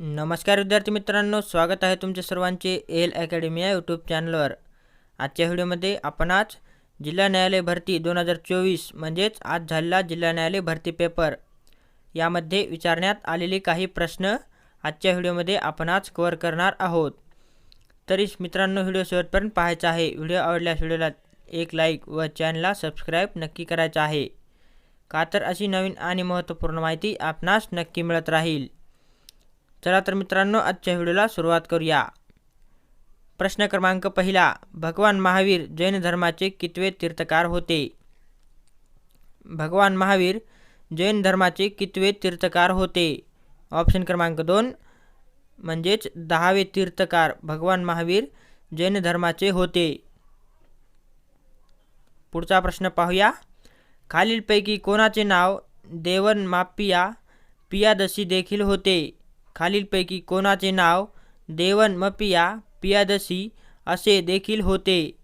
नमस्कार विद्यार्थी मित्रांनो स्वागत आहे तुमचे सर्वांचे एल अकॅडमी या यूट्यूब चॅनलवर आजच्या व्हिडिओमध्ये आपण आज जिल्हा न्यायालय भरती दोन हजार चोवीस म्हणजेच आज झालेला जिल्हा न्यायालय भरती पेपर यामध्ये विचारण्यात आलेले काही प्रश्न आजच्या व्हिडिओमध्ये आपण आज कवर करणार आहोत. तरी मित्रांनो व्हिडिओ शेवटपर्यंत पाहायचा आहे. व्हिडिओ आवडल्यास व्हिडिओला एक लाईक व चॅनलला सबस्क्राईब नक्की करायचं आहे. का तर अशी नवीन आणि महत्त्वपूर्ण माहिती आपणास नक्की मिळत राहील. चला तर मित्रांनो आजच्या व्हिडिओला सुरुवात करूया. प्रश्न क्रमांक पहिला भगवान महावीर जैन धर्माचे कितवे तीर्थकार होते? भगवान महावीर जैन धर्माचे कितवे तीर्थकार होते? ऑप्शन क्रमांक दोन म्हणजेच दहावे तीर्थकार भगवान महावीर जैन धर्माचे होते. पुढचा प्रश्न पाहूया. खालीलपैकी कोणाचे नाव देवन मापिया पियादशी देखील होते? खालीलपैकी कोणाचे नाव? देवन मपिया पियादशी असे देखील होते.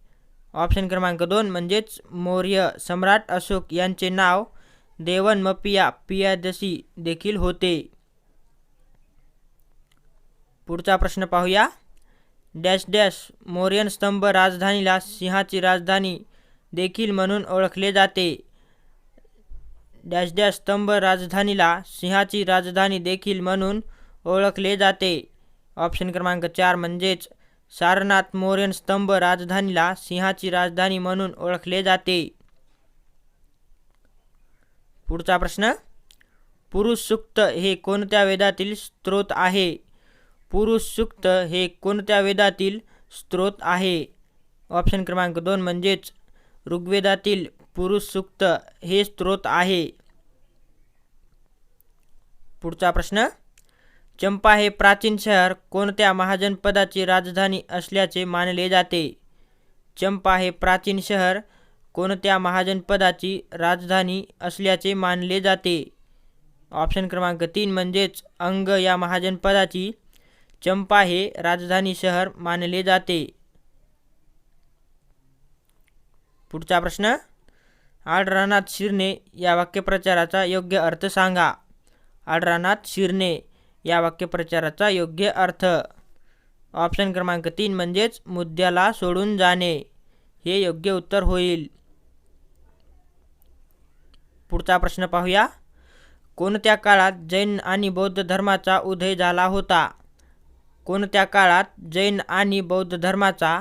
ऑप्शन क्रमांक दोन म्हणजेच मौर्य सम्राट अशोक यांचे नाव देवन मपिया पियादशी देखील होते. पुढचा प्रश्न पाहूया. डॅश डॅश मौर्यन स्तंभ राजधानीला सिंहाची राजधानी देखील म्हणून ओळखले जाते. डॅश डॅश स्तंभ राजधानीला सिंहाची राजधानी देखील म्हणून ओळखले जाते. ऑप्शन क्रमांक चार म्हणजेच सारनाथ मौर्यन स्तंभ राजधानीला सिंहाची राजधानी म्हणून ओळखले जाते. पुढचा प्रश्न पुरुष सुक्त हे कोणत्या वेदातील स्त्रोत आहे? पुरुष सुक्त हे कोणत्या वेदातील स्त्रोत आहे? ऑप्शन क्रमांक दोन म्हणजेच ऋग्वेदातील पुरुष सुक्त हे स्त्रोत आहे. पुढचा प्रश्न चंपा हे प्राचीन शहर कोणत्या महाजनपदाची राजधानी असल्याचे मानले जाते? चंपा हे प्राचीन शहर कोणत्या महाजनपदाची राजधानी असल्याचे मानले जाते? ऑप्शन क्रमांक तीन म्हणजेच अंग या महाजनपदाची चंपा हे राजधानी शहर मानले जाते. पुढचा प्रश्न आडरानाथ शिरणे या वाक्यप्रचाराचा योग्य अर्थ सांगा. आडरानाथ शिरणे या वाक्यप्रचाराचा योग्य अर्थ. ऑप्शन क्रमांक तीन म्हणजेच मुद्द्याला सोडून जाणे. हे योग्य उत्तर होईल. पुढचा प्रश्न पाहूया. कोणत्या काळात जैन आणि बौद्ध धर्माचा उदय झाला होता? कोणत्या काळात जैन आणि बौद्ध धर्माचा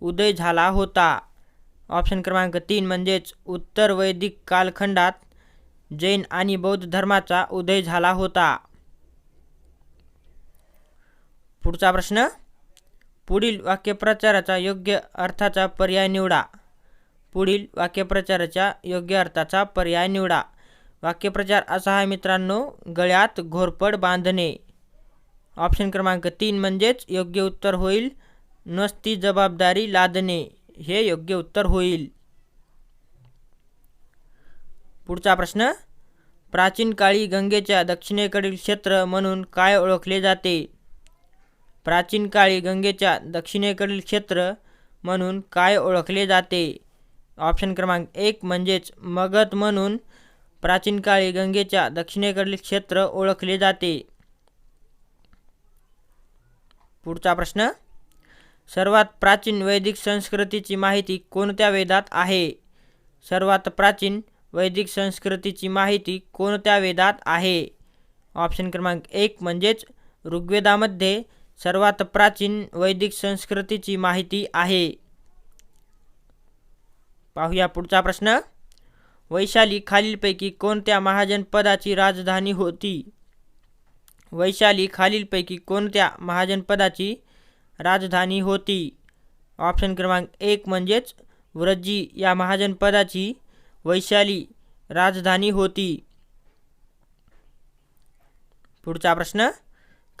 उदय झाला होता? ऑप्शन क्रमांक तीन म्हणजेच उत्तर वैदिक कालखंडात जैन आणि बौद्ध धर्माचा उदय झाला होता. पुढचा प्रश्न. पुढील वाक्यप्रचाराचा योग्य अर्थाचा पर्याय निवडा. पुढील वाक्यप्रचाराच्या योग्य अर्थाचा पर्याय निवडा. वाक्यप्रचार असा आहे मित्रांनो गळ्यात घोरपड बांधणे. ऑप्शन क्रमांक तीन म्हणजेच योग्य उत्तर होईल. नसती जबाबदारी लादणे हे योग्य उत्तर होईल. पुढचा प्रश्न. प्राचीन काळी गंगेच्या दक्षिणेकडील क्षेत्र म्हणून काय ओळखले जाते? प्राचीन काळी गंगेच्या दक्षिणेकडील क्षेत्र म्हणून काय ओळखले जाते? ऑप्शन क्रमांक एक म्हणजेच मगध म्हणून प्राचीन काळी गंगेच्या दक्षिणेकडील क्षेत्र ओळखले जाते. पुढचा प्रश्न. सर्वात प्राचीन वैदिक संस्कृतीची माहिती कोणत्या वेदात आहे? सर्वात प्राचीन वैदिक संस्कृतीची माहिती कोणत्या वेदात आहे? ऑप्शन क्रमांक एक म्हणजेच ऋग्वेदामध्ये सर्वात प्राचीन वैदिक संस्कृतीची माहिती आहे. पाहूया पुढचा प्रश्न. वैशाली खालीलपैकी कोणत्या महाजनपदाची राजधानी होती? वैशाली खालीलपैकी कोणत्या महाजनपदाची राजधानी होती? ऑप्शन क्रमांक एक म्हणजेच व्रजी या महाजनपदाची वैशाली राजधानी होती. पुढचा प्रश्न.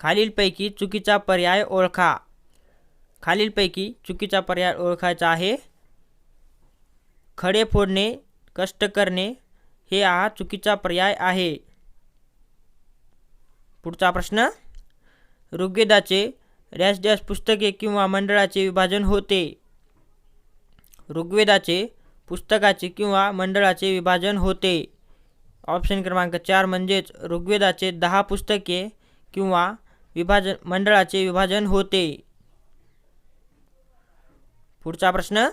खालीलपैकी चुकीचा पर्याय ओळखा. खालीलपैकी चुकीचा पर्याय ओळखायचा आहे. खडे फोडणे कष्ट करणे हे हा चुकीचा पर्याय आहे. पुढचा प्रश्न. ऋग्वेदाचे डॅश डॅश पुस्तके किंवा मंडळाचे विभाजन होते. ऋग्वेदाचे पुस्तकाचे किंवा मंडळाचे विभाजन होते. ऑप्शन क्रमांक चार म्हणजेच ऋग्वेदाचे दहा पुस्तके किंवा विभाजन मंडळाचे विभाजन होते. पुढचा प्रश्न.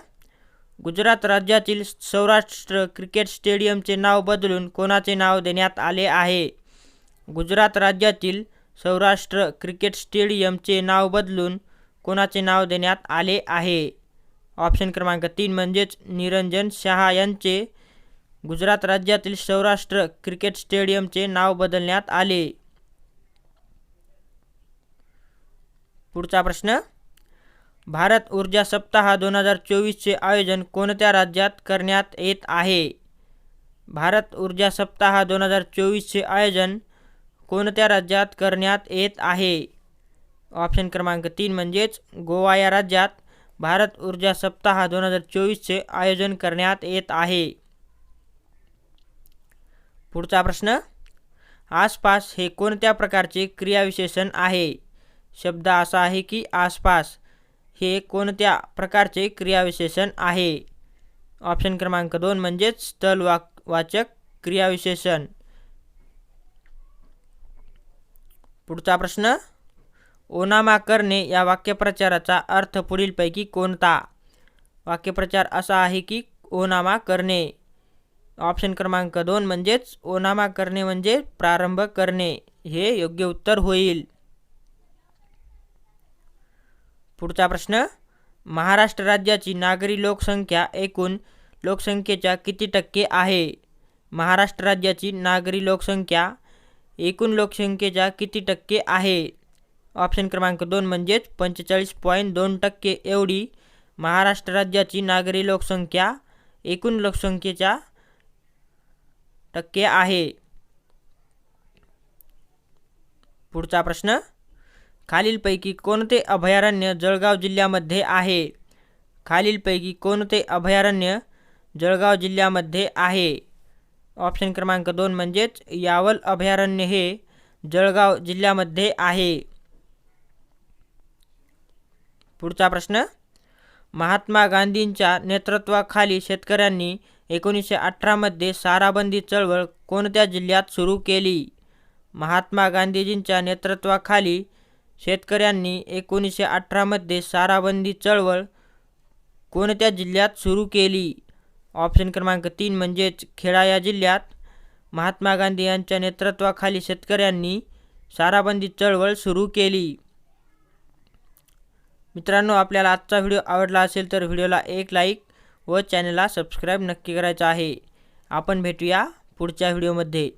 गुजरात राज्यातील सौराष्ट्र क्रिकेट स्टेडियमचे नाव बदलून कोणाचे नाव देण्यात आले आहे? गुजरात राज्यातील सौराष्ट्र क्रिकेट स्टेडियमचे नाव बदलून कोणाचे नाव देण्यात आले आहे? ऑप्शन क्रमांक तीन म्हणजेच निरंजन शहा यांचे गुजरात राज्यातील सौराष्ट्र क्रिकेट स्टेडियमचे नाव बदलण्यात आले. पुढचा प्रश्न. भारत ऊर्जा सप्ताह दोन हजार चोवीसचे आयोजन कोणत्या राज्यात करण्यात येत आहे? भारत ऊर्जा सप्ताह दोन हजार चोवीसचे आयोजन कोणत्या राज्यात करण्यात येत आहे? ऑप्शन क्रमांक तीन म्हणजेच गोवा या राज्यात भारत ऊर्जा सप्ताह दोन हजार चोवीसचे आयोजन करण्यात येत आहे. पुढचा प्रश्न. आसपास हे कोणत्या प्रकारचे क्रियाविशेषण आहे? शब्द असा आहे की आसपास हे कोणत्या प्रकारचे क्रियाविशेषण आहे? ऑप्शन क्रमांक दोन म्हणजेच स्थल वाक वाचक क्रियाविशेषण. पुढचा प्रश्न ओनामा करणे या वाक्यप्रचाराचा अर्थ पुढीलपैकी कोणता? वाक्यप्रचार असा आहे की ओनामा करणे. ऑप्शन क्रमांक दोन म्हणजेच ओनामा करणे म्हणजे प्रारंभ करणे. हे योग्य उत्तर होईल. पुढचा प्रश्न महाराष्ट्र राज्याची नागरी लोकसंख्या एकूण लोकसंख्येच्या किती टक्के आहे? महाराष्ट्र राज्याची नागरी लोकसंख्या एकूण लोकसंख्येच्या किती टक्के आहे? ऑप्शन क्रमांक दोन म्हणजेच पंचेचाळीस पॉईंट दोन टक्के एवढी महाराष्ट्र राज्याची नागरी लोकसंख्या एकूण लोकसंख्येच्या टक्के आहे. पुढचा प्रश्न खालीलपैकी कोणते अभयारण्य जळगाव जिल्ह्यामध्ये आहे? खालीलपैकी कोणते अभयारण्य जळगाव जिल्ह्यामध्ये आहे? ऑप्शन क्रमांक दोन म्हणजेच यावल अभयारण्य हे जळगाव जिल्ह्यामध्ये आहे. पुढचा प्रश्न महात्मा गांधींच्या नेतृत्वाखाली शेतकऱ्यांनी एकोणीसशे अठरामध्ये साराबंदी चळवळ कोणत्या जिल्ह्यात सुरू केली? महात्मा गांधीजींच्या नेतृत्वाखाली शेतकऱ्यांनी एकोणीसशे अठरामध्ये साराबंदी चळवळ कोणत्या जिल्ह्यात सुरू केली? ऑप्शन क्रमांक तीन म्हणजेच खेडा या जिल्ह्यात. महात्मा गांधी यांच्या नेतृत्वाखाली शेतकऱ्यांनी साराबंदी चळवळ सुरू केली. मित्रांनो आपल्याला आजचा व्हिडिओ आवडला असेल तर व्हिडिओला एक लाईक व चॅनलला सबस्क्राईब नक्की करायचं आहे. आपण भेटूया पुढच्या व्हिडिओमध्ये.